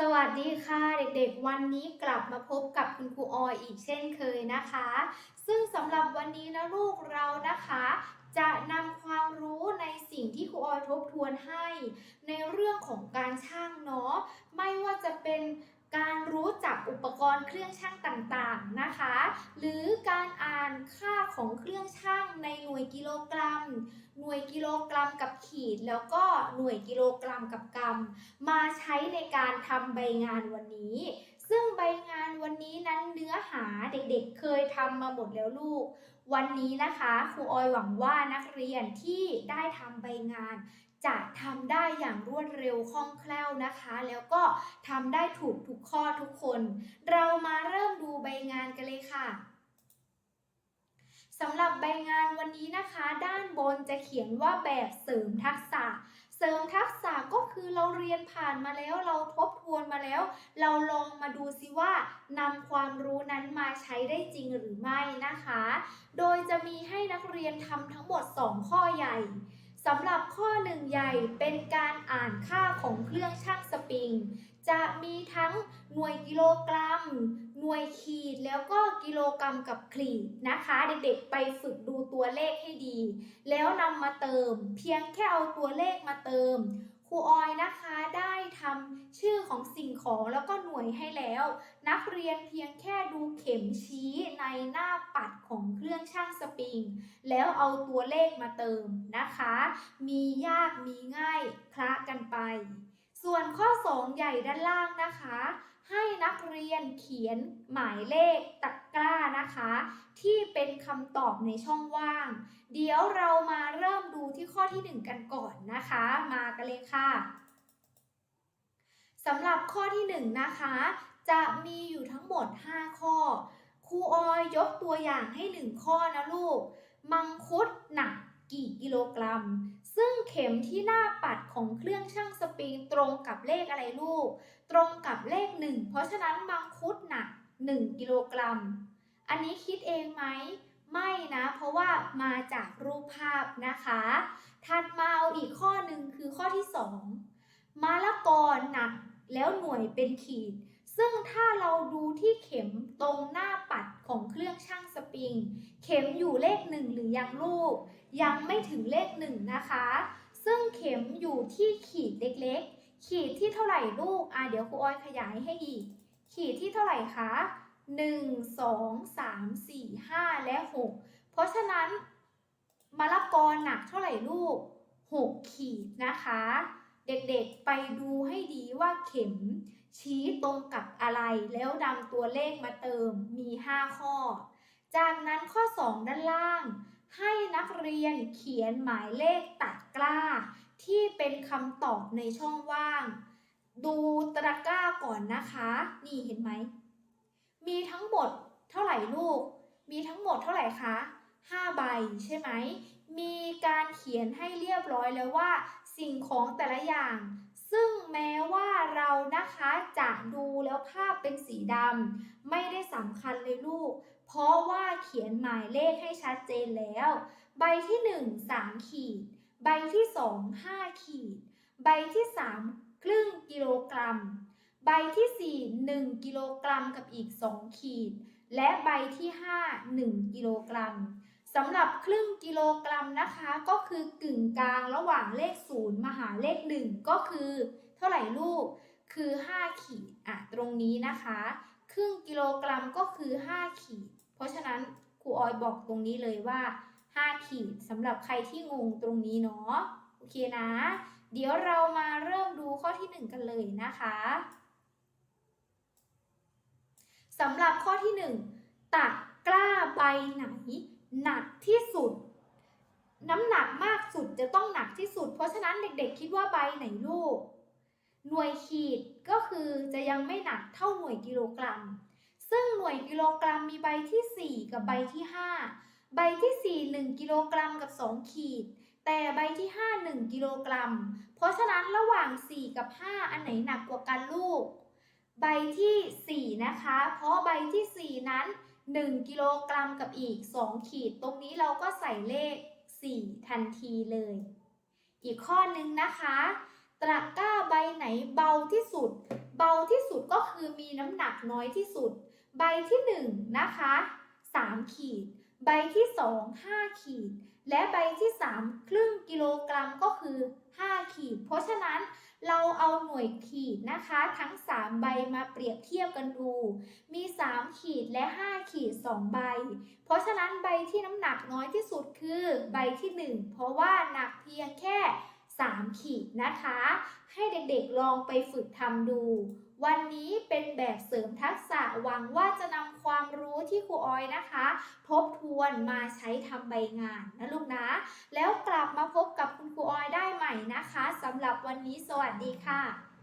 สวัสดีค่ะเด็กๆ วันนี้กลับมาพบกับคุณครูออยอีกเช่นเคยนะคะ ซึ่งสำหรับวันนี้นะลูกเรานะคะ จะนำความรู้ในสิ่งที่ครูออยทบทวนให้ ในเรื่องของการช่างเนาะไม่ว่าจะเป็นการรู้จักอุปกรณ์เครื่องช่างต่างๆนะคะ หรือการอ่านค่าของเครื่องช่างในหน่วยกิโลกรัม หน่วยกิโลกรัมกับขีด แล้วก็หน่วยกิโลกรัมกับกรัม มาใช้ในการทำใบงานวันนี้ ซึ่งใบงานวันนี้นั้นเนื้อหาเด็กๆเคยทำมาหมดแล้วลูก วันนี้นะคะครูออยหวังว่านักเรียนที่ได้ทำใบงานจะทำได้อย่างรวดเร็วคล่องแคล่วนะคะ แล้วก็ทำได้ถูกทุกข้อทุกคน เรามาเริ่มดูใบงานกันเลยค่ะ สำหรับใบงานวันนี้นะคะ ด้านบนจะเขียนว่าแบบเสริมทักษะ เสริมทักษะก็คือเราเรียนผ่านมาแล้วเราทบทวนมาแล้ว เราลองมาดูซิว่านำความรู้นั้นมาใช้ได้จริงหรือไม่นะคะ โดยจะมีให้นักเรียนทำทั้งหมด 2 ข้อใหญ่สำหรับข้อหนึ่งใหญ่เป็นการอ่านค่าของเครื่องชั่งสปริง จะมีทั้งหน่วยกิโลกรัม หน่วยขีด แล้วก็กิโลกรัมกับขีดนะคะ เด็กๆไปฝึกดูตัวเลขให้ดี แล้วนำมาเติม เพียงแค่เอาตัวเลขมาเติมครูออยนะคะได้ทำชื่อของสิ่งของแล้วก็หน่วยให้แล้ว นักเรียนเพียงแค่ดูเข็มชี้ในหน้าปัดของเครื่องช่างสปริง แล้วเอาตัวเลขมาเติมนะคะ มียากมีง่ายคละกันไป ส่วนข้อ 2 ใหญ่ด้านล่างนะคะ ให้นักเรียนเขียนหมายเลขตะกร้านะคะ ที่เป็นคำตอบในช่องว่าง เดี๋ยวเรามาเริ่มดูที่ข้อที่ 1 กันก่อนนะคะ มากันเลยค่ะสำหรับข้อที่ 1 นะคะ จะมีอยู่ทั้งหมด 5 ข้อครูออยยกตัวอย่างให้ 1 ข้อนะลูก มังคุดหนัก กี่กิโลกรัม ซึ่งเข็มที่หน้าปัดของเครื่องชั่งสปริงตรงกับเลขอะไรลูก ตรงกับเลข1เพราะฉะนั้นมังคุดหนัก1กิโลกรัม อันนี้คิดเองไหม ไม่นะ เพราะว่ามาจากรูปภาพนะคะ ถัดมาเอาอีกข้อหนึ่งคือข้อที่ 2มะละกอหนักแล้วหน่วยเป็นขีด ซึ่งถ้าเราดูที่เข็มตรงหน้าปัดของเครื่องชั่งส ปิง เข็มอยู่เลขหนึ่งหรือยังลูก ยังไม่ถึงเลขหนึ่งนะคะ ซึ่งเข็มอยู่ที่ขีดเล็กๆ ขีดที่เท่าไหร่ลูก อะเดี๋ยวครูอ้อยขยายให้อีก ขีดที่เท่าไหร่คะ1 2 3 4 5และ6เพราะฉะนั้นมะละกอหนักเท่าไหร่ลูก6ขีดนะคะ เด็กๆไปดูให้ดีว่าเข็มชี้ตรงกับอะไรแล้วนำตัวเลขมาเติมมี 5 ข้อ จากนั้นข้อ 2 ด้านล่าง ให้นักเรียนเขียนหมายเลขตัดกล้า ที่เป็นคำตอบในช่องว่าง ดูตะกร้าก่อนนะคะ นี่เห็นไหม มีทั้งหมดเท่าไหร่ลูก มีทั้งหมดเท่าไหร่คะ5ใบใช่ไหม มีการเขียนให้เรียบร้อยแล้วว่า สิ่งของแต่ละอย่าง ซึ่งแม้ว่าเรานะคะจะดูแล้วภาพเป็นสีดำไม่ได้สำคัญเลยลูก เพราะว่าเขียนหมายเลขให้ชัดเจนแล้ว ใบที่ 1 3 ขีด ใบที่ 2 5 ขีด ใบที่ 3 ครึ่งกิโลกรัม ใบที่ 4 1 กิโลกรัมกับอีก 2 ขีด และใบที่ 5 1 กิโลกรัม สำหรับครึ่งกิโลกรัมนะคะ ก็คือกึ่งกลางระหว่างเลข0มาหาเลข1ก็คือ เท่าไหร่ลูกคือ 5 ขีดอะตรงนี้นะคะ ครึ่งกิโลกรัมก็คือ 5 ขีด เพราะฉะนั้นครูออยบอกตรงนี้เลยว่า 5 ขีดสำหรับใครที่งงตรงนี้เนาะโอเคนะ เดี๋ยวเรามาเริ่มดูข้อที่ 1 กันเลยนะคะสำหรับข้อที่ 1ตัดกล้าใบไหน หนักที่สุด น้ำหนักมากสุดจะต้องหนักที่สุด เพราะฉะนั้นเด็กๆ คิดว่าใบไหนลูก หน่วยขีดก็คือจะยังไม่หนักเท่าหน่วยกิโลกรัม ซึ่งหน่วยกิโลกรัมมีใบที่ 4 กับใบที่ 5 ใบที่ 4 1 กิโลกรัมกับ 2 ขีด แต่ใบที่ 5 1 กิโลกรัม เพราะฉะนั้นระหว่าง 4 กับ 5 อันไหนหนักกว่ากันลูก ใบที่ 4 นะคะ เพราะใบที่ 4 นั้น 1กิโลกรัมกับอีก 2 ขีด ตรงนี้เราก็ใส่เลข 4 ทันทีเลย อีกข้อหนึ่งนะคะ ตะกร้าใบไหนเบาที่สุด เบาที่สุดก็คือมีน้ำหนักน้อยที่สุด ใบที่ 1 นะคะ 3 ขีด ใบที่ 2 5 ขีด และใบที่ 3 ครึ่งกิโลกรัมก็คือ 5 ขีด เพราะฉะนั้น เราเอาหน่วยขีดนะคะ ทั้ง 3 ใบมาเปรียบเทียบกันดู มี 3 ขีดและ 5 ขีด 2 ใบ เพราะฉะนั้นใบที่น้ำหนักน้อยที่สุดคือใบที่ 1 เพราะว่าหนักเพียงแค่ 3 ขีดนะคะ ให้เด็กๆลองไปฝึกทำดู วันนี้เป็นแบบเสริมทักษะหวังว่าจะนำความรู้ที่ครูออยนะคะ ทบทวนมาใช้ทำใบงานนะลูกนะ แล้วกลับมาพบกับคุณครูออยได้ใหม่นะคะสำหรับวันนี้สวัสดีค่ะ